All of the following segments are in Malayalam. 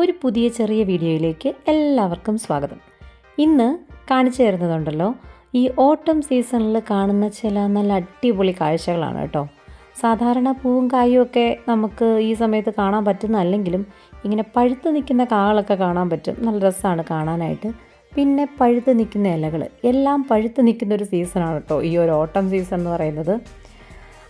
ഒരു പുതിയ ചെറിയ വീഡിയോയിലേക്ക് എല്ലാവർക്കും സ്വാഗതം. ഇന്ന് കാണിച്ചു തരുന്നതുണ്ടല്ലോ ഈ ഓട്ടം സീസണിൽ കാണുന്ന ചില നല്ല അടിപൊളി കാഴ്ചകളാണ് കേട്ടോ. സാധാരണ പൂവും കായും ഒക്കെ നമുക്ക് ഈ സമയത്ത് കാണാൻ പറ്റുന്നല്ലെങ്കിലും ഇങ്ങനെ പഴുത്ത് നിൽക്കുന്ന കാകളൊക്കെ കാണാൻ പറ്റും. നല്ല രസമാണ് കാണാനായിട്ട്. പിന്നെ പഴുത്ത് നിൽക്കുന്ന ഇലകൾ എല്ലാം പഴുത്ത് നിൽക്കുന്ന ഒരു സീസണാണ് കേട്ടോ ഈ ഒരു ഓട്ടം സീസൺ എന്ന് പറയുന്നത്.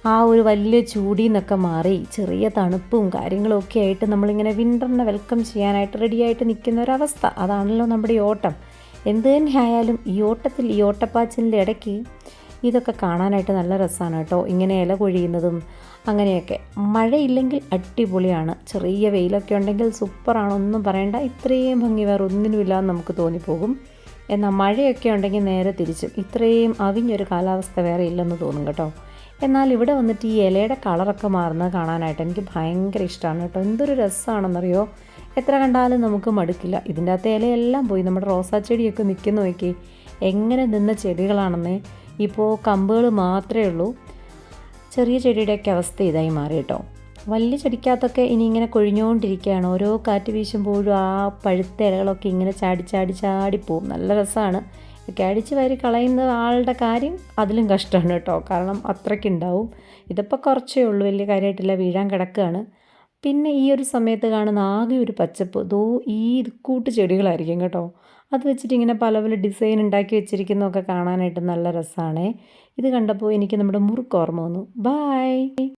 ആ ഒരു വലിയ ചൂടിൽ നിന്നൊക്കെ മാറി ചെറിയ തണുപ്പും കാര്യങ്ങളും ഒക്കെ ആയിട്ട് നമ്മളിങ്ങനെ വിന്ററിനെ വെൽക്കം ചെയ്യാനായിട്ട് റെഡിയായിട്ട് നിൽക്കുന്ന ഒരവസ്ഥ. അതാണല്ലോ നമ്മുടെ ഈ ഓട്ടം. എന്ത് തന്നെ ആയാലും ഈ ഓട്ടത്തിൽ ഈ ഓട്ടപ്പാച്ചിലിന്റെ ഇടയ്ക്ക് ഇതൊക്കെ കാണാനായിട്ട് നല്ല രസമാണ് കേട്ടോ. ഇങ്ങനെ ഇല കൊഴിയുന്നതും അങ്ങനെയൊക്കെ. മഴയില്ലെങ്കിൽ അടിപൊളിയാണ്. ചെറിയ വെയിലൊക്കെ ഉണ്ടെങ്കിൽ സൂപ്പറാണ് ഒന്നും പറയണ്ട. ഇത്രയും ഭംഗി വേറെ ഒന്നിനുമില്ലാന്ന് നമുക്ക് തോന്നിപ്പോകും. എന്നാൽ മഴയൊക്കെ ഉണ്ടെങ്കിൽ നേരെ തിരിച്ചും. ഇത്രയും അവിഞ്ഞൊരു കാലാവസ്ഥ വേറെ ഇല്ലെന്ന് തോന്നും കേട്ടോ. എന്നാൽ ഇവിടെ വന്നിട്ട് ഈ ഇലയുടെ കളറൊക്കെ മാറുന്നത് കാണാനായിട്ട് എനിക്ക് ഭയങ്കര ഇഷ്ടമാണ് കേട്ടോ. എന്തൊരു രസമാണെന്നറിയോ എത്ര കണ്ടാലും നമുക്ക് മടുക്കില്ല. ഇതിന്റെ അകത്ത് ഇലയെല്ലാം പോയി. നമ്മുടെ റോസാ ചെടിയൊക്കെ നിൽക്കുന്ന നോക്കി എങ്ങനെ നിന്ന ചെടികളാണെന്നേ. ഇപ്പോൾ കമ്പുകൾ മാത്രമേ ഉള്ളൂ. ചെറിയ ചെടിയുടെയൊക്കെ അവസ്ഥ ഇതായി മാറി കേട്ടോ. വലിയ ചെടിക്കകത്തൊക്കെ ഇനി ഇങ്ങനെ കൊഴിഞ്ഞുകൊണ്ടിരിക്കുകയാണ്. ഓരോ കാറ്റ് വീശുമ്പോഴും ആ പഴുത്ത ഇലകളൊക്കെ ഇങ്ങനെ ചാടി ചാടി ചാടി ചാടിപ്പോവും നല്ല രസമാണ്. ഒക്കെ അടിച്ച് വാരി കളയുന്ന ആളുടെ കാര്യം അതിലും കഷ്ടമാണ് കേട്ടോ. കാരണം അത്രയ്ക്കുണ്ടാവും ഇതിപ്പോൾ കുറച്ചേ ഉള്ളൂ. വലിയ കാര്യമായിട്ടില്ല വീഴാൻ കിടക്കുകയാണ്. പിന്നെ ഈ ഒരു സമയത്ത് കാണുന്ന ആകെ ഒരു പച്ചപ്പ്. ദോ ഈ കൂട്ട് ചെടികളായിരിക്കും കേട്ടോ. അത് വെച്ചിട്ട് ഇങ്ങനെ പല പല ഡിസൈൻ ഉണ്ടാക്കി വെച്ചിരിക്കുന്നതൊക്കെ കാണാനായിട്ട് നല്ല രസമാണേ ഇത് കണ്ടപ്പോൾ എനിക്ക് നമ്മുടെ മുറുക്ക് ഓർമ്മ വന്നു. ബായ്